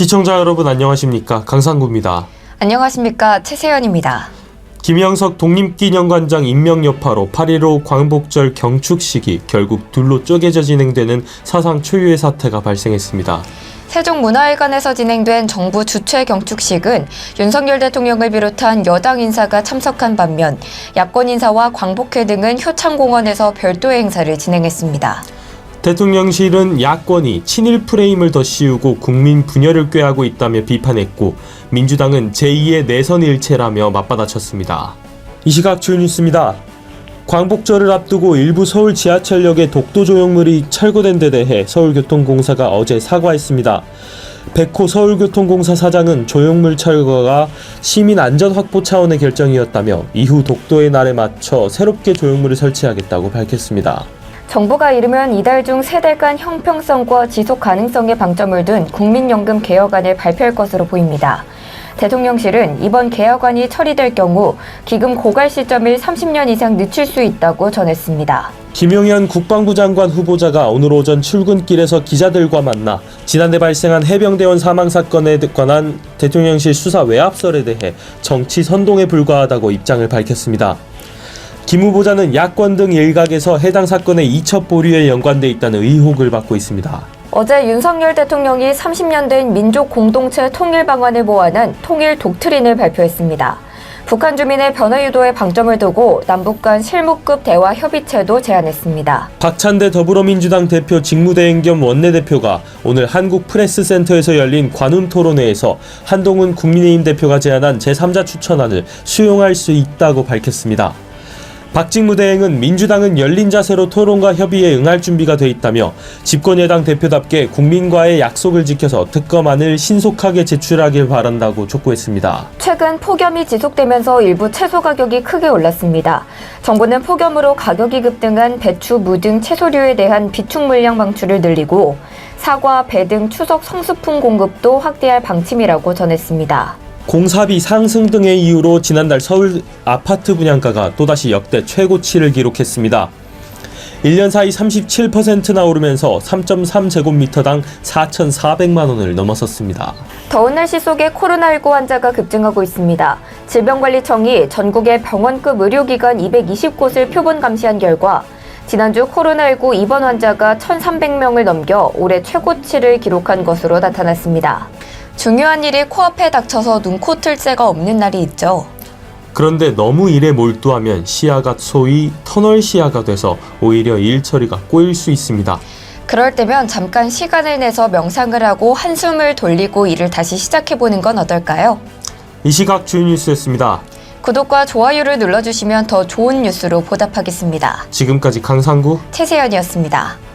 시청자 여러분 안녕하십니까 강상구입니다. 안녕하십니까 최세연입니다. 김영석 독립기념관장 임명 여파로 8.15 광복절 경축식이 결국 둘로 쪼개져 진행되는 사상 초유의 사태가 발생했습니다. 세종문화회관에서 진행된 정부 주최 경축식은 윤석열 대통령을 비롯한 여당 인사가 참석한 반면 야권 인사와 광복회 등은 효창공원에서 별도의 행사를 진행했습니다. 대통령실은 야권이 친일 프레임을 더 씌우고 국민 분열을 꾀하고 있다며 비판했고 민주당은 제2의 내선 일체라며 맞받아쳤습니다. 이 시각 주요 뉴스입니다. 광복절을 앞두고 일부 서울 지하철역의 독도 조형물이 철거된 데 대해 서울교통공사가 어제 사과했습니다. 백호 서울교통공사 사장은 조형물 철거가 시민 안전 확보 차원의 결정이었다며 이후 독도의 날에 맞춰 새롭게 조형물을 설치하겠다고 밝혔습니다. 정부가 이르면 이달 중 세 달간 형평성과 지속 가능성에 방점을 둔 국민연금 개혁안을 발표할 것으로 보입니다. 대통령실은 이번 개혁안이 처리될 경우 기금 고갈 시점을 30년 이상 늦출 수 있다고 전했습니다. 김용현 국방부 장관 후보자가 오늘 오전 출근길에서 기자들과 만나 지난해 발생한 해병대원 사망 사건에 관한 대통령실 수사 외압설에 대해 정치 선동에 불과하다고 입장을 밝혔습니다. 김 후보자는 야권 등 일각에서 해당 사건의 이첩 보류에 연관돼 있다는 의혹을 받고 있습니다. 어제 윤석열 대통령이 30년 된 민족 공동체 통일 방안을 모아낸 통일 독트린을 발표했습니다. 북한 주민의 변화 유도에 방점을 두고 남북 간 실무급 대화 협의체도 제안했습니다. 박찬대 더불어민주당 대표 직무대행 겸 원내대표가 오늘 한국 프레스센터에서 열린 관훈 토론회에서 한동훈 국민의힘 대표가 제안한 제3자 추천안을 수용할 수 있다고 밝혔습니다. 박 직무 대행은 민주당은 열린 자세로 토론과 협의에 응할 준비가 돼 있다며 집권여당 대표답게 국민과의 약속을 지켜서 특검안을 신속하게 제출하길 바란다고 촉구했습니다. 최근 폭염이 지속되면서 일부 채소 가격이 크게 올랐습니다. 정부는 폭염으로 가격이 급등한 배추, 무 등 채소류에 대한 비축 물량 방출을 늘리고 사과, 배 등 추석 성수품 공급도 확대할 방침이라고 전했습니다. 공사비 상승 등의 이유로 지난달 서울 아파트 분양가가 또다시 역대 최고치를 기록했습니다. 1년 사이 37%나 오르면서 3.3제곱미터당 4,400만 원을 넘어섰습니다. 더운 날씨 속에 코로나19 환자가 급증하고 있습니다. 질병관리청이 전국의 병원급 의료기관 220곳을 표본 감시한 결과 지난주 코로나19 입원 환자가 1,300명을 넘겨 올해 최고치를 기록한 것으로 나타났습니다. 중요한 일이 코앞에 닥쳐서 눈코 틀 새가 없는 날이 있죠. 그런데 너무 일에 몰두하면 시야가 소위 터널 시야가 돼서 오히려 일 처리가 꼬일 수 있습니다. 그럴 때면 잠깐 시간을 내서 명상을 하고 한숨을 돌리고 일을 다시 시작해보는 건 어떨까요? 이 시각 주요 뉴스였습니다. 구독과 좋아요를 눌러주시면 더 좋은 뉴스로 보답하겠습니다. 지금까지 강상구 최세연이었습니다.